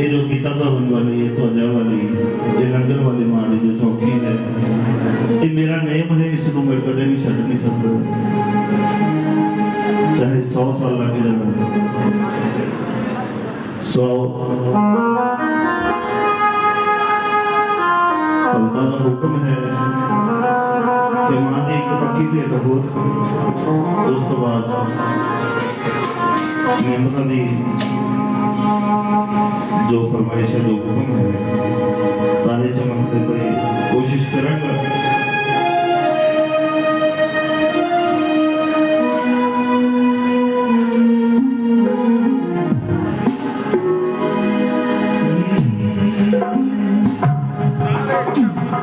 ये जो किताबा बनवाली है तोजा वाली ये लंगर वाली माँ की जो चौकी है ये मेरा नेम है इसनों मैं कदम भी छड़ नहीं सकता चाहे सौ साल लग जाए सौ अल्लाह का हुक्म है कि माँ की एक पक्की भेट हो उस तो बाद मेहमत की ਜੋ ਫਰਮਾਇਸ਼ ਹੈ ਜੋ ਹੁਕਮ ਹੈ ਤਾਰੇ ਚਮਕਦੇ ਪਏ ਕੋਸ਼ਿਸ਼ ਕਰਾਂਗਾ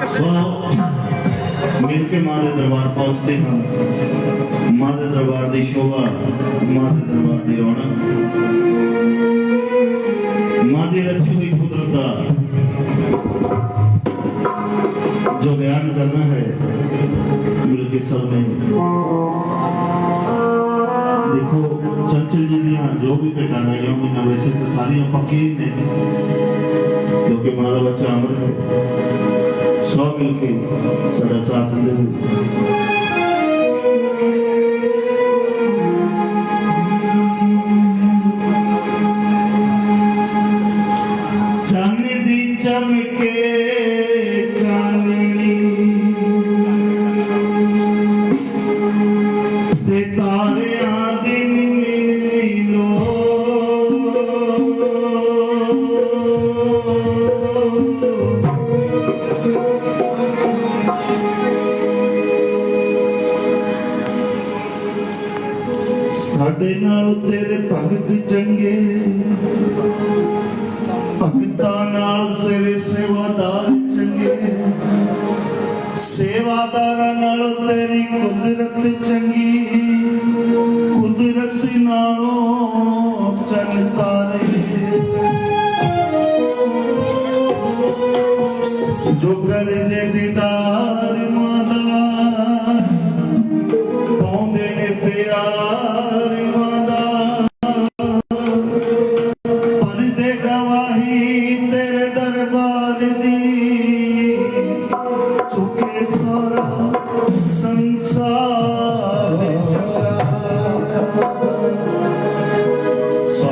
ਸੋ ਮਿਲ ਕੇ ਮਾਂ ਦੇ ਦਰਬਾਰ ਪਹੁੰਚਦੇ ਹਾਂ ਮਾਂ ਦੇ ਦਰਬਾਰ ਦੀ ਸ਼ੋਭਾ ਮਾਂ ਦੇ ਦਰਬਾਰ ਦੀ ਰੌਣਕ बीबियाँ जो भी बेटा नाइयों की नवेशें तो सारियाँ फकीर ने क्योंकि माँ का बच्चा अमर है। सौ मिल के साढ़े सात दिन चमके ਸਾਡੇ ਨਾਲ ਤੇਰੇ ਭਗਤ ਚੰਗੇ। ਭਗਤਾਂ ਨਾਲ ਤੇਰੇ ਸੇਵਾਦਾਰ ਚੰਗੇ। ਸੇਵਾਦਾਰਾਂ ਨਾਲ ਤੇਰੀ ਕੁਦਰਤ ਚੰਗੀ। ਕੁਦਰਤ ਨਾਲੋਂ ਚੰਨ ਤਾਰੇ। ਜੋ ਕਰਦੇ ਦੀਦਾਰ ਮਾਦਾ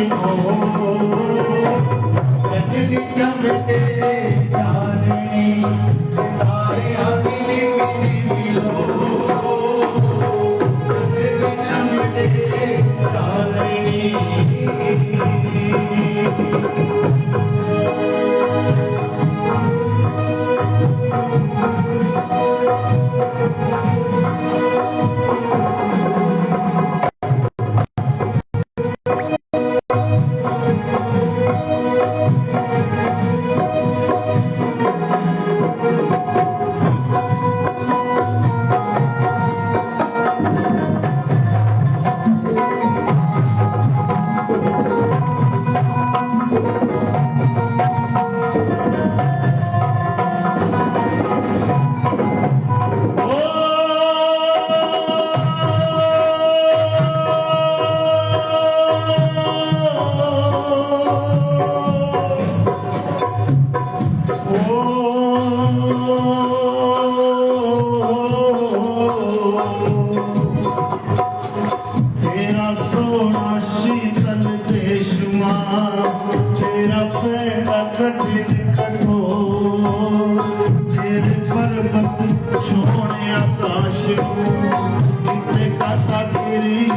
我我 ਬੈਠੋ ਤੇਰੇ ਪਰਬਤ ਛੋਣੇ ਆਕਾਸ਼ ਇੱਥੇ ਕਾਤਾ ਤੇਰੀ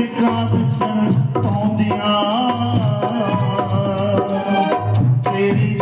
ਸਿੱਖਾਂ ਵਿਸਣ ਪਾਉਂਦੀਆਂ ਤੇਰੀ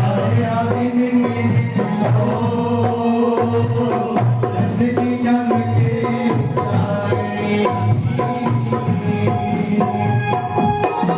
Amen.